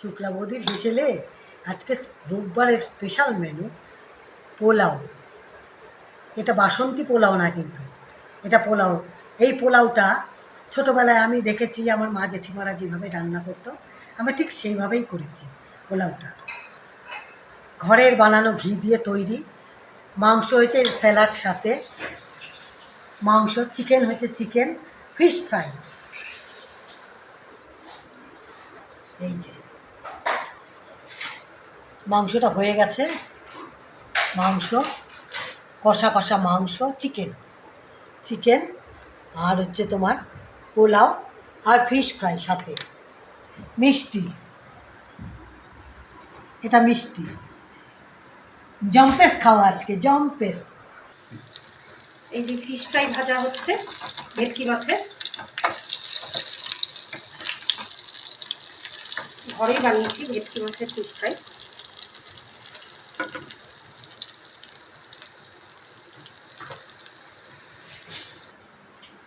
শুক্লা বৌদির হেসেলে আজকে রোববারের special menu pulao. এটা বাসন্তী পোলাও না কিন্তু, এটা পোলাও। এই পোলাওটা ছোটোবেলায় আমি দেখেছি, আমার মা জেঠিমারা যেভাবে রান্না করতো আমি ঠিক সেইভাবেই করেছি পোলাওটা। ঘরের বানানো ঘি দিয়ে তৈরি, মাংস হয়েছে স্যালাড সাথে, মাংস, চিকেন হয়েছে চিকেন ফিশ ফ্রাই এই যে। মাংসটা হয়ে গেছে। মাংস, কষা কষা মাংস চিকেন চিকেন আর হচ্ছে তোমার পোলাও আর ফিশ ফ্রাই সাথে। মিষ্টি। এটা মিষ্টি। জম্পেস খাওয়া আজকে জম্পেস এই যে ফিশ ফ্রাই ভাজা হচ্ছে ভেটকি মাছের ঘরেই বানিয়েছি ভেটকি মাছের ফিশ ফ্রাই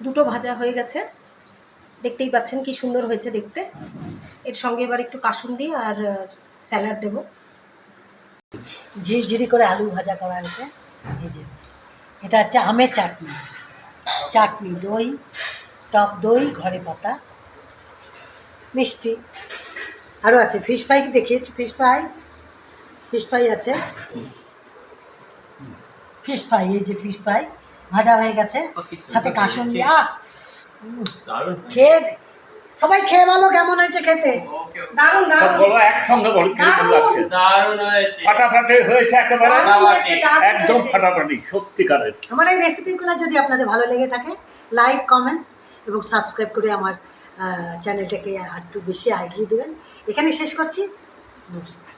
দুটো ভাজা হয়ে গেছে। দেখতেই পাচ্ছেন কি সুন্দর হয়েছে দেখতে। এর সঙ্গে এবার একটু কাসুন্দি আর স্যালাড দেবো। ঝিরঝিরি করে আলু ভাজা করা হয়েছে। যে, এটা হচ্ছে আমের চাটনি। চাটনি, দই, টক দই, ঘরে পাতা, মিষ্টি। আরও আছে, ফিশ ফ্রাই কি দেখিয়েছি? Fish fry? ফিশ ফ্রাই আছে। ফিশ ফ্রাই এই যে ফিশ ফ্রাই ভাজা হয়ে গেছে। সাথে কাসুন দিয়া খেয়ে সবাই খেয়ে বলো কেমন হয়েছে খেতে? দারুণ দারুণ। বলো একসঙ্গে বলো কীরকম লাগছে দারুণ হয়েছে। ফাটাফাটি হয়েছে একেবারে। দারুণ হয়েছে, দারুণ একদম ফাটাফাটি সত্যিকারের। আমার এই রেসিপিগুলো যদি আপনাদের ভালো লেগে থাকে লাইক কমেন্টস এবং সাবস্ক্রাইব করে আমার চ্যানেলটাকে আর একটু বেশি এগিয়ে দেবেন। এখানে শেষ করছি। নমস্কার।